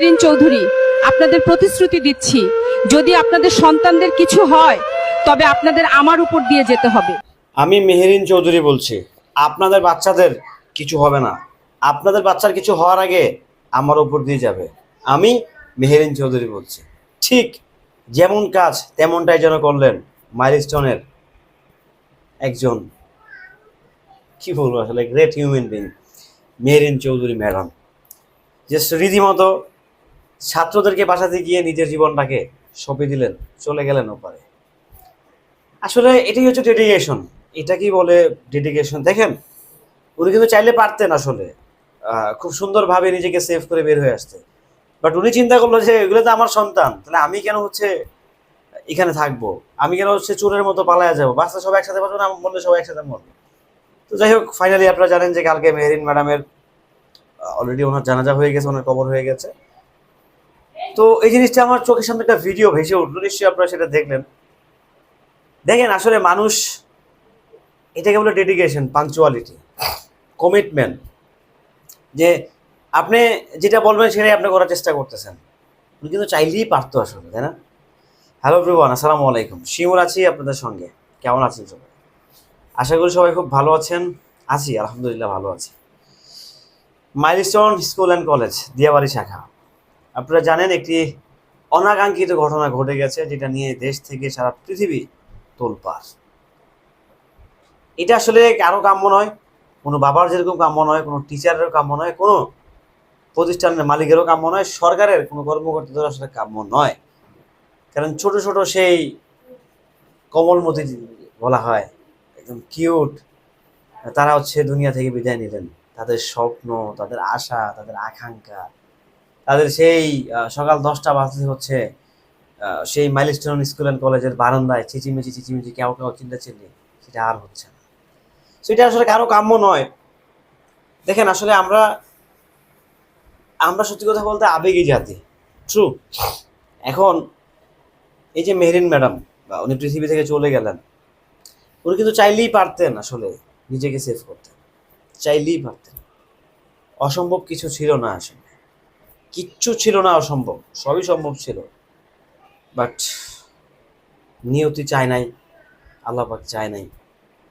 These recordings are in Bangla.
রিন চৌধুরী, আপনাদের প্রতিশ্রুতি দিচ্ছি। যদি আপনাদের সন্তানদের কিছু হয়, তবে আপনাদের আমার উপর দিয়ে যেতে হবে। আমি মেহেরিন চৌধুরী বলছি, আপনাদের বাচ্চাদের কিছু হবে না। আপনাদের বাচ্চার কিছু হওয়ার আগে আমার উপর দিয়ে যাবে। আমি মেহেরিন চৌধুরী বলছি, ঠিক যেমন কাজ তেমনটাই যেন করলেন মাইলস্টোনের একজন, কি বলব আসলে great human being Meherin Chowdhury madam. যে রীতিমতো ছাত্রদেরকে বাসাতে গিয়ে নিজের জীবনটাকে সঁপে দিলেন, চলে গেলেন ওপারে। আসলে এটাই হচ্ছে ডেডিকেশন এটা কি বলে ডেডিকেশন দেখেন, উনি কিন্তু চাইলে পারতেন আসলে। খুব সুন্দরভাবে নিজেকে সেভ করে বের হয়ে আসতে। বাট উনি চিন্তা করল যে, এগুলো তো আমার সন্তান, তাহলে আমি কেন হচ্ছে এখানে থাকব? আমি কেন হচ্ছে চোরের মতো পালায়া যাব? বাচ্চা সব একসাথে বাঁচবো না মরলে সবাই একসাথে মরবে? তো যাই হোক ফাইনালি আপনারা জানেন যে কালকে মেহরিন ম্যাডামের অলরেডি ওনার জানাজা হয়ে গেছে, ওনার কবর হয়ে গেছে। তো এই জিনিসটা আমার চোখের সামনে একটা ভিডিও ভেসে উঠল, নিশ্চয়ই আপনারা সেটা দেখলেন। দেখেন, আসলে মানুষ, এটাকে বলে ডেডিকেশন পাঞ্চুয়ালিটি কমিটমেন্ট যে আপনি যেটা বলবেন সেটাই আপনি করার চেষ্টা করতেছেন। উনি কিন্তু চাইলেই পারতো আসলে, তাই না? হ্যালো এভরিওয়ান আসসালামু আলাইকুম। শিমুর আছি আপনাদের সঙ্গে। কেমন আছেন সবাই? আশা করি সবাই খুব ভালো আছেন। আছি, আলহামদুলিল্লাহ ভালো আছি। Milestone school and college Diabari শাখা। আপনারা জানেন একটি অনাকাঙ্ক্ষিত ঘটনা ঘটে গেছে, যেটা নিয়ে দেশ থেকে সারা পৃথিবী তোলপাড়। এটা আসলে কারও কাম্য নয়, কোনো বাবার যেরকম কাম্য নয়, কোনো টিচারেরও কাম্য নয়, কোনো প্রতিষ্ঠানের মালিকেরও কাম্য নয়, সরকারের কোনো কর্মকর্তাদের আসলে কাম্য নয়। কারণ ছোট ছোট সেই কমলমতি বলা হয়, একদম কিউট, তারা হচ্ছে দুনিয়া থেকে বিদায় নিলেন। তাদের স্বপ্ন, তাদের আশা, তাদের আকাঙ্ক্ষা তাদের সেই সকাল দশটা বাজতে হচ্ছে সেই মাইলস্টোন স্কুল অ্যান্ড কলেজের বারান্দায় চিচিমিচি চিচিমিচি, কেউ কেউ চিল্লা চিল্লি, সেটা আর হচ্ছে না। সেটা আসলে কারও কাম্য নয়। দেখেন, আসলে আমরা আমরা সত্যি কথা বলতে আবেগী জাতি। ট্রু এখন, এই যে মেহরিন ম্যাডাম, বা উনি পৃথিবী থেকে চলে গেলেন, উনি কিন্তু চাইলেই পারতেন আসলে নিজেকে সেভ করতে। চাইলেই পারতেন। অসম্ভব কিছু ছিল না আসলে। কিচ্ছু ছিল না অসম্ভব, সবই সম্ভব ছিল। বাট নিয়তি চায় নাই, আল্লাহ পাক চায় নাই।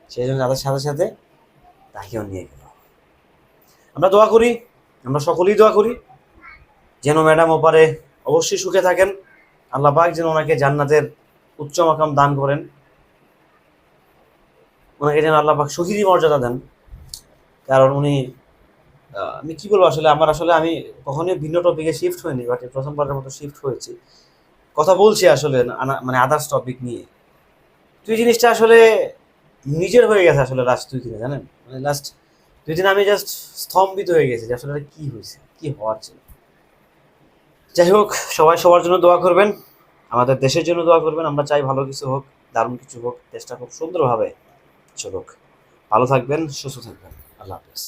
সেই জন্য তাদের সাথে সাথে তাকেও নিয়ে গেল। আমরা দোয়া করি, আমরা সকলেই দোয়া করি, যেন ম্যাডাম ওপারে অবশ্যই সুখে থাকেন। আল্লাহ পাক যেন ওনাকে জান্নাতের উচ্চ মাকাম দান করেন। ওনাকে যেন আল্লাহ পাক শহীদি মর্যাদা দেন। কারণ উনি আমি কি বলব আসলে, আমার আসলে আমি কখনোই ভিন্ন টপিকে শিফট হয়নি বাট প্রথমবারের মতো শিফট হয়েছি। কথা বলছি আসলে মানে আদার্স টপিক নিয়ে। তুই জিনিসটা আসলে নিজের হয়ে গেছে আসলে লাস্ট দুই দিনে জানেন? মানে লাস্ট দুই দিন আমি জাস্ট স্তম্ভিত হয়ে গেছি যে আসলে কি হয়েছে, কি হওয়ার ছিল। যাই হোক, সবাই সবার জন্য দোয়া করবেন, আমাদের দেশের জন্য দোয়া করবেন, আমরা চাই ভালো কিছু হোক, দারুণ কিছু হোক, দেশটা খুব সুন্দরভাবে চলুক। ভালো থাকবেন, সুস্থ থাকবেন, আল্লাহ হাফিজ।